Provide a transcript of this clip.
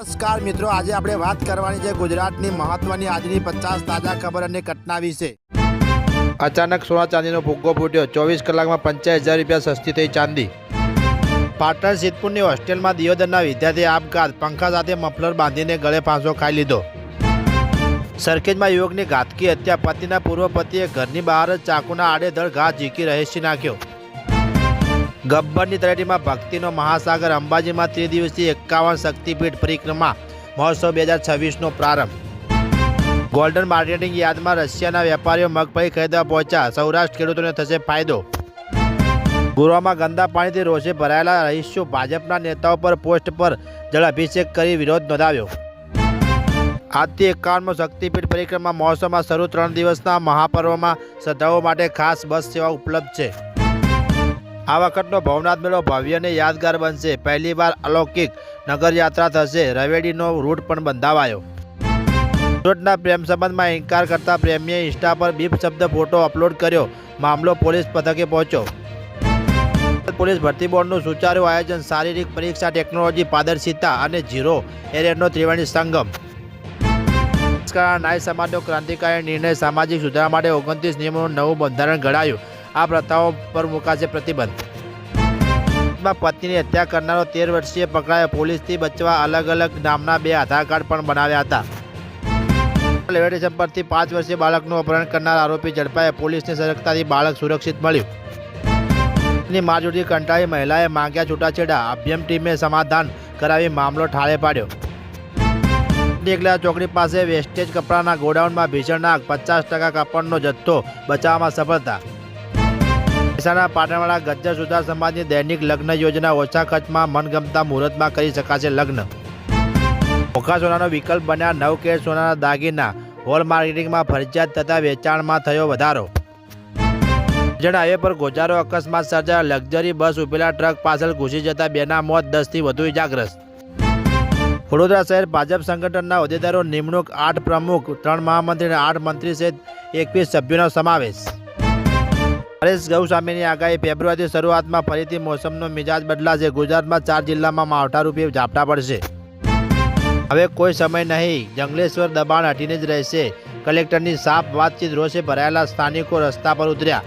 નમસ્કાર મિત્રો, આજે આપણે વાત કરવાની છે ગુજરાતની મહત્વની આજની પચાસ તાજા ખબર અને ઘટના વિશે. અચાનક સોના ચાંદીનો ફુગ્ગો ફૂટ્યો. ચોવીસ કલાકમાં પંચાયત હજાર રૂપિયા સસ્તી થઈ ચાંદી. પાટણ સિદ્ધપુરની હોસ્ટેલમાં દિયોદરના વિદ્યાર્થી આપઘાત. પંખા સાથે મફલર બાંધીને ગળે ફાંસો ખાઈ લીધો. સરખેજમાં યુવકની ઘાતકી હત્યા. પતિના પૂર્વ પતિએ ઘરની બહાર જ ચાકુના આડેધડ ઘા ઝીકી રહેશી નાખ્યો. ગબ્બરની તળેટીમાં ભક્તિનો મહાસાગર અંબાજીમાં ત્રિદિવસીય એકાવન શક્તિપીઠ પરિક્રમા મહોત્સવ બે હજાર છવ્વીસનો પ્રારંભ. ગોલ્ડન માર્કેટિંગ યાદમાં રશિયાના વેપારીઓ મગફળી ખરીદવા પહોંચ્યા. સૌરાષ્ટ્ર ખેડૂતોને થશે ફાયદો. ગુરુવામાં ગંદા પાણીથી રોષે ભરાયેલા રહીશો ભાજપના નેતાઓ પર પોસ્ટ પર જળાભિષેક કરી વિરોધ નોંધાવ્યો. આજથી એકાવનમો શક્તિપીઠ પરિક્રમા મહોત્સવમાં શરૂ ત્રણ દિવસના મહાપર્વમાં શ્રદ્ધાળુઓ માટે ખાસ બસ સેવા ઉપલબ્ધ છે. આ વખતનો ભવનાથ મેળો ભવ્યને યાદગાર બનશે. પહેલીવાર અલૌકિક નગરયાત્રા થશે. રવેડીનો રૂટ પણ બંધાવાયો. સુરતના પ્રેમ સંબંધમાં ઇનકાર કરતા પ્રેમીએ ઇન્સ્ટા પર બીપ શબ્દ ફોટો અપલોડ કર્યો. મામલો પોલીસ પથકે પહોંચ્યો. પોલીસ ભરતી બોર્ડનું સુચારું આયોજન શારીરિક પરીક્ષા ટેકનોલોજી પારદર્શિતા અને ઝીરો એરિયરનો ત્રિવેણી સંગમ. નાય સમાજનો ક્રાંતિકારી નિર્ણય સામાજિક સુધારા માટે ઓગણત્રીસ નિયમોનું નવું બંધારણ ઘડાયું. આ પ્રથાઓ પર મુકાશે પ્રતિબંધ. પત્નીની હત્યા કરનારો તેર વર્ષીય પકડાયો. પોલીસથી બચવા અલગ અલગ નામના બે આધાર કાર્ડ પણ બનાવ્યા હતા. રેલવે સ્ટેશન પરથી પાંચ વર્ષીય બાળકનું અપહરણ કરનાર આરોપી ઝડપાયા. પોલીસની સતર્કતાથી બાળક સુરક્ષિત મળ્યું. ની મારઝૂડથી કંટાળી મહિલાએ માંગ્યા છૂટાછેડા. અભ્યમ ટીમે સમાધાન કરાવી મામલો ઠાળે પાડ્યો. એકલા ચોકડી પાસે વેસ્ટેજ કપડાના ગોડાઉનમાં ભીષણ આગ. પચાસ ટકા કાપડનો જથ્થો બચાવવામાં સફળતા મહેસાણા, પાટણવાળા ગજ્જર સુધાર સમાજની દૈનિક લગ્ન યોજના ઓછા ખર્ચમાં મનગમતા મુહૂર્તમાં કરી શકાશે લગ્ન. મોખા સોનાનો વિકલ્પ બન્યા નવ કેર સોનાના દાગીના. હોલ માર્કેટિંગમાં ફરજિયાત તથા વેચાણમાં થયો વધારો. જણ હાઈવે પર ગોજારો અકસ્માત સર્જાયો. લક્ઝરી બસ ઉભેલા ટ્રક પાછળ ઘૂસી જતા બેના મોત દસથી વધુ ઇજાગ્રસ્ત. વડોદરા શહેર ભાજપ સંગઠનના હોદ્દેદારો નિમણૂક આઠ પ્રમુખ, ત્રણ મહામંત્રી અને આઠ મંત્રી સહિત એકવીસ સભ્યોનો સમાવેશ. હરેશ ગૌસ્વામીની આગાહી ફેબ્રુઆરી શરૂઆતમાં ફરીથી મોસમનો મિજાજ બદલાશે. ગુજરાતમાં ચાર જિલ્લામાં માવઠારૂપી ઝાપટા પડશે. હવે કોઈ સમય નહીં. જંગલેશ્વર દબાણ હટીને જ રહેશે. કલેક્ટરની સાફ વાતચીત રોષે ભરાયેલા સ્થાનિકો રસ્તા પર ઉતર્યા.